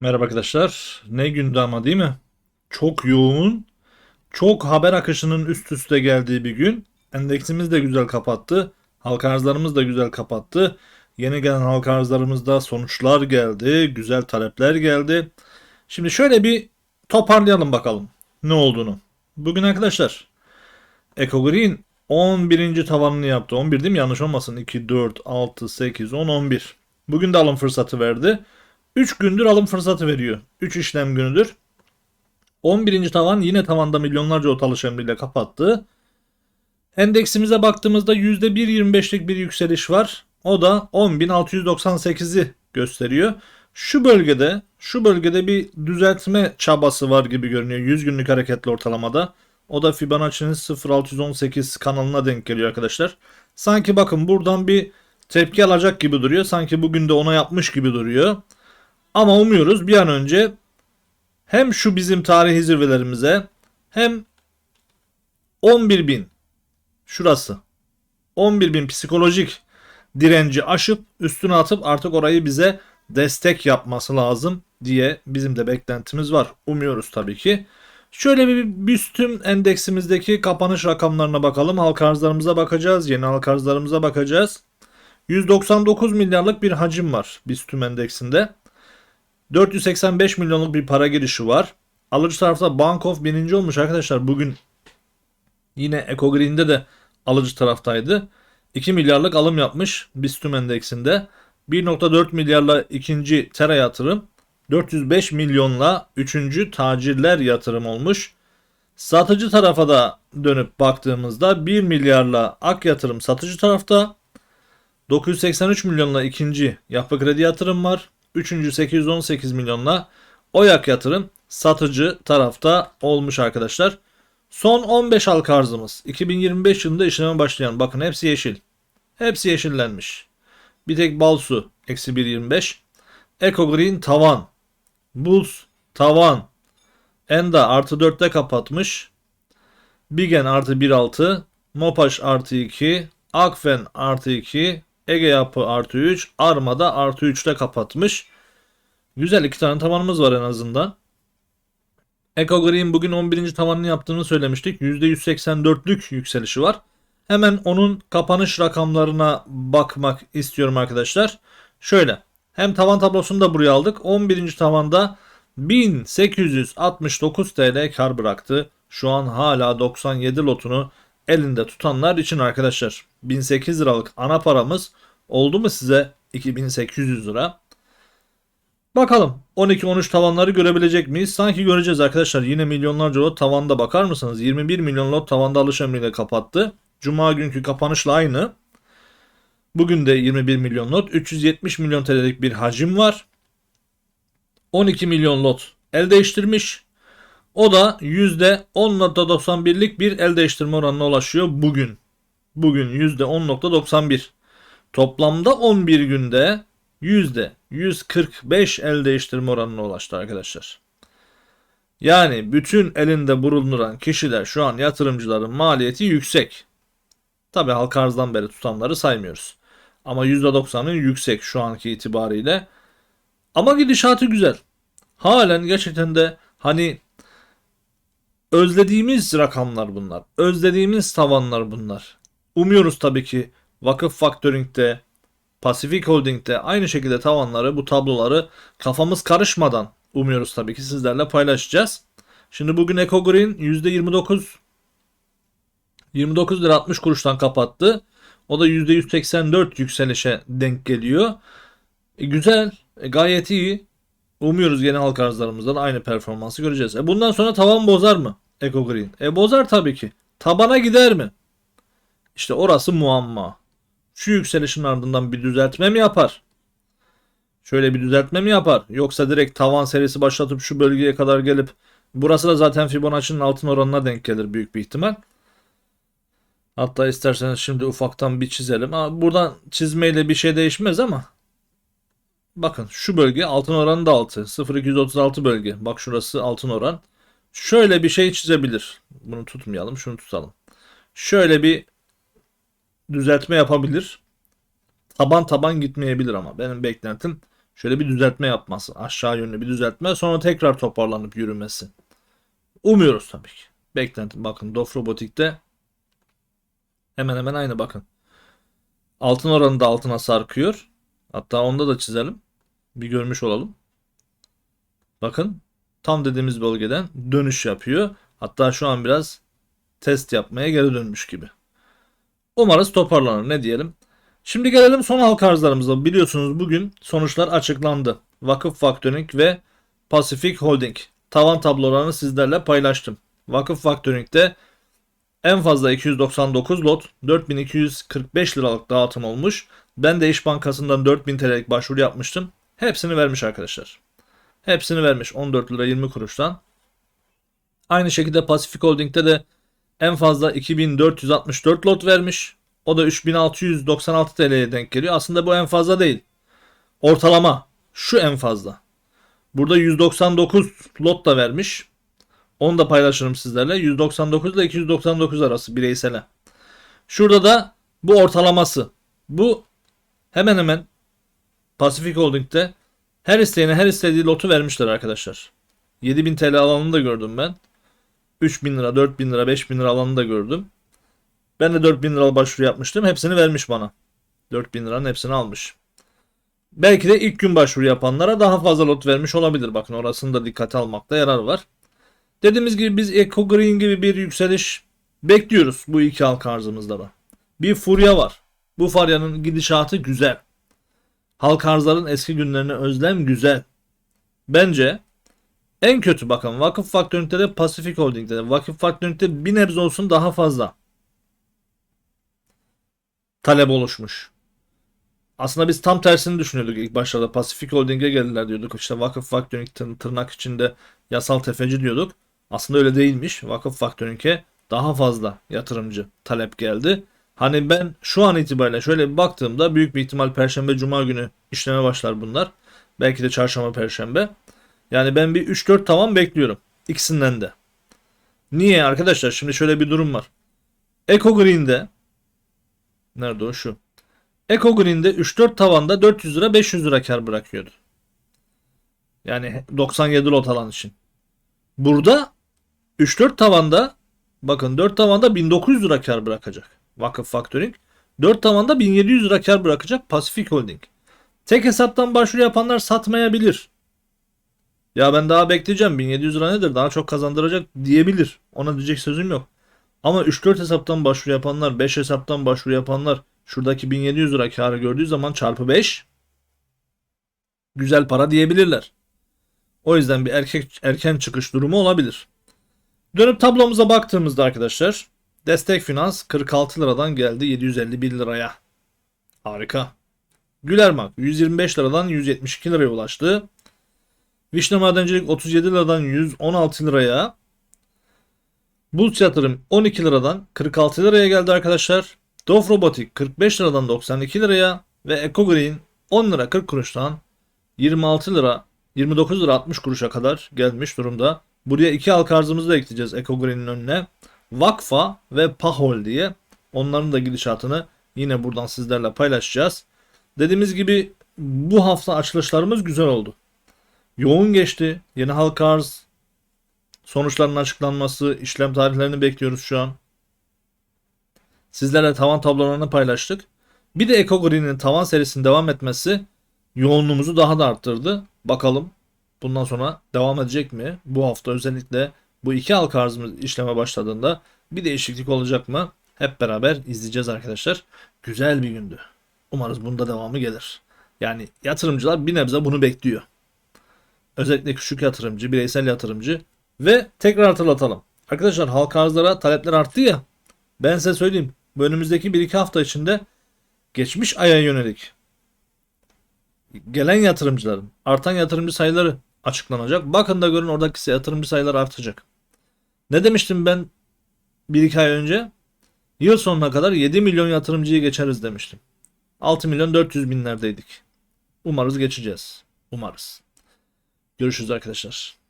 Merhaba arkadaşlar. Ne gündü ama değil mi? Çok yoğun, çok haber akışının üst üste geldiği bir gün. Endeksimiz de güzel kapattı. Halka arzlarımız da güzel kapattı. Yeni gelen halka arzlarımızda sonuçlar geldi. Güzel talepler geldi. Şimdi şöyle bir toparlayalım bakalım ne olduğunu. Bugün arkadaşlar Eco Green 11. tavanını yaptı. 11 değil mi? Yanlış olmasın. 2, 4, 6, 8, 10, 11. Bugün de alım fırsatı verdi. 3 gündür alım fırsatı veriyor. 3 işlem günüdür. 11. tavan yine tavanda milyonlarca ot alış emriyle kapattı. Endeksimize baktığımızda %1.25'lik bir yükseliş var. O da 10.698'i gösteriyor. Şu bölgede, şu bölgede bir düzeltme çabası var gibi görünüyor 100 günlük hareketli ortalamada. O da Fibonacci'nin 0618 kanalına denk geliyor arkadaşlar. Sanki bakın buradan bir tepki alacak gibi duruyor. Sanki bugün de ona yapmış gibi duruyor. Ama umuyoruz bir an önce hem şu bizim tarihi zirvelerimize hem 11.000 şurası 11.000 psikolojik direnci aşıp üstüne atıp artık orayı bize destek yapması lazım diye bizim de beklentimiz var. Umuyoruz tabii ki. Şöyle bir büstüm endeksimizdeki kapanış rakamlarına bakalım. Halka arzlarımıza bakacağız. Yeni halka arzlarımıza bakacağız. 199 milyarlık bir hacim var BISTÜM endeksinde. 485 milyonluk bir para girişi var. Alıcı tarafta Bank of birinci olmuş arkadaşlar. Bugün yine Eco Green'de de alıcı taraftaydı. 2 milyarlık alım yapmış BISTÜM endeksinde. 1.4 milyarla ikinci Tera yatırım. 405 milyonla üçüncü tacirler yatırım olmuş. Satıcı tarafa da dönüp baktığımızda 1 milyarla Ak yatırım satıcı tarafta. 983 milyonla ikinci Yapı Kredi yatırım var. Üçüncü 818 milyonla Oyak yatırım satıcı tarafta olmuş arkadaşlar. Son 15 halka arzımız 2025 yılında işleme başlayan bakın hepsi yeşil. Hepsi yeşillenmiş. Bir tek Balsu eksi 1.25. Eco Green tavan. Bulls tavan. Enda artı 4'te kapatmış. Bigen artı 1.6. Mopaş artı 2. Akfen artı 2. Ege Yapı artı 3. Armada artı 3'te kapatmış. Güzel iki tane tavanımız var en azından. Eco Green bugün 11. tavanını yaptığını söylemiştik. %184'lük yükselişi var. Hemen onun kapanış rakamlarına bakmak istiyorum arkadaşlar. Şöyle. Hem tavan tablosunu da buraya aldık. 11. tavanda 1869 TL kar bıraktı. Şu an hala 97 lotunu elinde tutanlar için arkadaşlar. 1008 liralık ana paramız oldu mu size 2800 lira? Bakalım 12-13 tavanları görebilecek miyiz? Sanki göreceğiz arkadaşlar. Yine milyonlarca lot tavanda bakar mısınız? 21 milyon lot tavanda alış emriyle kapattı. Cuma günkü kapanışla aynı. Bugün de 21 milyon lot. 370 milyon TL'lik bir hacim var. 12 milyon lot el değiştirmiş. O da %10.91'lik bir el değiştirme oranına ulaşıyor bugün. Bugün %10.91. Toplamda 11 günde %145 el değiştirme oranına ulaştı arkadaşlar. Yani bütün elinde bulunduran kişiler şu an yatırımcıların maliyeti yüksek. Tabi halka arzdan beri tutanları saymıyoruz. Ama %90'ın yüksek şu anki itibariyle. Ama gidişatı güzel. Halen gerçekten de hani özlediğimiz rakamlar bunlar. Özlediğimiz tavanlar bunlar. Umuyoruz tabii ki Vakıf Factoring'de, Pacific Holding'de aynı şekilde tavanları, bu tabloları kafamız karışmadan umuyoruz tabii ki sizlerle paylaşacağız. Şimdi bugün Eco Green %29 29 lira 60 kuruştan kapattı. O da %184 yükselişe denk geliyor. E, güzel, e, gayet iyi. Umuyoruz yeni halk arzlarımızda da aynı performansı göreceğiz. E, bundan sonra tavan bozar mı Eco Green? E bozar tabii ki. Tabana gider mi? İşte orası muamma. Şu yükselişin ardından bir düzeltme mi yapar? Şöyle bir düzeltme mi yapar? Yoksa direkt tavan serisi başlatıp şu bölgeye kadar gelip burası da zaten Fibonacci'nin altın oranına denk gelir büyük bir ihtimal. Hatta isterseniz şimdi ufaktan bir çizelim. Ha, buradan çizmeyle bir şey değişmez ama bakın şu bölge altın oranı da 6. 0236 bölge. Bak şurası altın oran. Şöyle bir şey çizebilir. Bunu tutmayalım, şunu tutalım. Şöyle bir düzeltme yapabilir. taban taban gitmeyebilir ama benim beklentim şöyle bir düzeltme yapması. Aşağı yönlü bir düzeltme sonra tekrar toparlanıp yürümesi. Umuyoruz tabii ki. Beklentim bakın Dof Robotik'te hemen hemen aynı bakın. Altın oranı da altına sarkıyor. Hatta onda da çizelim. Bir görmüş olalım. Bakın tam dediğimiz bölgeden dönüş yapıyor. Hatta şu an biraz test yapmaya geri dönmüş gibi. Umarız toparlanır ne diyelim. Şimdi gelelim son halka arzlarımıza. Biliyorsunuz bugün sonuçlar açıklandı. Vakıf Factoring ve Pacific Holding. Tavan tablolarını sizlerle paylaştım. Vakıf Factoring'de en fazla 299 lot 4245 liralık dağıtım olmuş. Ben de İş Bankası'ndan 4000 TL'lik başvuru yapmıştım. Hepsini vermiş arkadaşlar. Hepsini vermiş 14 lira 20 kuruştan. Aynı şekilde Pacific Holding'de de en fazla 2464 lot vermiş. O da 3696 TL'ye denk geliyor. Aslında bu en fazla değil. Ortalama şu en fazla. Burada 199 lot da vermiş. Onu da paylaşırım sizlerle. 199 ile 299 arası bireysele. Şurada da bu ortalaması. Bu hemen hemen Pacific Holding'de her isteyene her istediği lotu vermişler arkadaşlar. 7000 TL alanını da gördüm ben. 3000 lira, 4000 lira, 5000 lira alanını da gördüm. Ben de 4000 lira başvuru yapmıştım. Hepsini vermiş bana. 4000 liranın hepsini almış. Belki de ilk gün başvuru yapanlara daha fazla lot vermiş olabilir. Bakın orasını da dikkate almakta yarar var. Dediğimiz gibi biz Eco Green gibi bir yükseliş bekliyoruz bu iki halka arzımızda da. Bir furya var. Bu furyanın gidişatı güzel. Halk arzların eski günlerine özlem güzel. Bence en kötü bakın Vakıf Faktöründe de Pacific Holding'de de Vakıf Faktöründe bir nebze olsun daha fazla talep oluşmuş. Aslında biz tam tersini düşünüyorduk ilk başlarda. Pacific Holding'e geldiler diyorduk. İşte Vakıf tır- tırnak içinde yasal tefeci diyorduk. Aslında öyle değilmiş. Vakıf Factoring'e daha fazla yatırımcı talep geldi. Hani ben şu an itibariyle şöyle bir baktığımda büyük bir ihtimal Perşembe Cuma günü işleme başlar bunlar. Belki de Çarşamba Perşembe. Yani ben bir 3-4 tavan bekliyorum. İkisinden de. Niye arkadaşlar? Şimdi şöyle bir durum var. Eco Green'de Nerede o şu? Eco Green'de 3-4 tavanda 400 lira 500 lira kar bırakıyordu. Yani 97 lot alan için. Burada 3-4 tavanda bakın 4 tavanda 1900 lira kar bırakacak. Vakıf Factoring. 4 tavanda 1700 lira kar bırakacak Pacific Holding. Tek hesaptan başvuru yapanlar satmayabilir. Ya ben daha bekleyeceğim 1700 lira nedir daha çok kazandıracak diyebilir. Ona diyecek sözüm yok. Ama 3-4 hesaptan başvuru yapanlar, 5 hesaptan başvuru yapanlar şuradaki 1700 lira karı gördüğü zaman çarpı 5 güzel para diyebilirler. O yüzden bir erkek erken çıkış durumu olabilir. Dönüp tablomuza baktığımızda arkadaşlar destek finans 46 liradan geldi 751 liraya. Harika. Gülermak 125 liradan 172 liraya ulaştı. Vişne Madencilik 37 liradan 116 liraya. Bulut yatırım 12 liradan 46 liraya geldi arkadaşlar. Dof Robotik 45 liradan 92 liraya ve Eco Green 10 lira 40 kuruştan 26 lira 29 lira 60 kuruşa kadar gelmiş durumda. Buraya iki halka arzımızı da ekleyeceğiz Eco Green'in önüne. Vakfa ve Pahol diye. Onların da gidişatını yine buradan sizlerle paylaşacağız. Dediğimiz gibi bu hafta açılışlarımız güzel oldu. Yoğun geçti. Yeni halka arz sonuçlarının açıklanması, işlem tarihlerini bekliyoruz şu an. Sizlerle tavan tablolarını paylaştık. Bir de Eco Green'in tavan serisinin devam etmesi yoğunluğumuzu daha da arttırdı. Bakalım bundan sonra devam edecek mi? Bu hafta özellikle bu iki halka arzımız işleme başladığında bir değişiklik olacak mı? Hep beraber izleyeceğiz arkadaşlar. Güzel bir gündü. Umarız bunda devamı gelir. Yani yatırımcılar bir nebze bunu bekliyor. Özellikle küçük yatırımcı, bireysel yatırımcı ve tekrar hatırlatalım. Arkadaşlar halka arzlara talepler arttı ya. Ben size söyleyeyim. Bu önümüzdeki 1-2 hafta içinde geçmiş aya yönelik gelen yatırımcıların artan yatırımcı sayıları açıklanacak. Bakın da görün oradaki yatırımcı sayıları artacak. Ne demiştim ben 1-2 ay önce? Yıl sonuna kadar 7 milyon yatırımcıyı geçeriz demiştim. 6 milyon 400 binlerdeydik. Umarız geçeceğiz. Umarız. Görüşürüz arkadaşlar.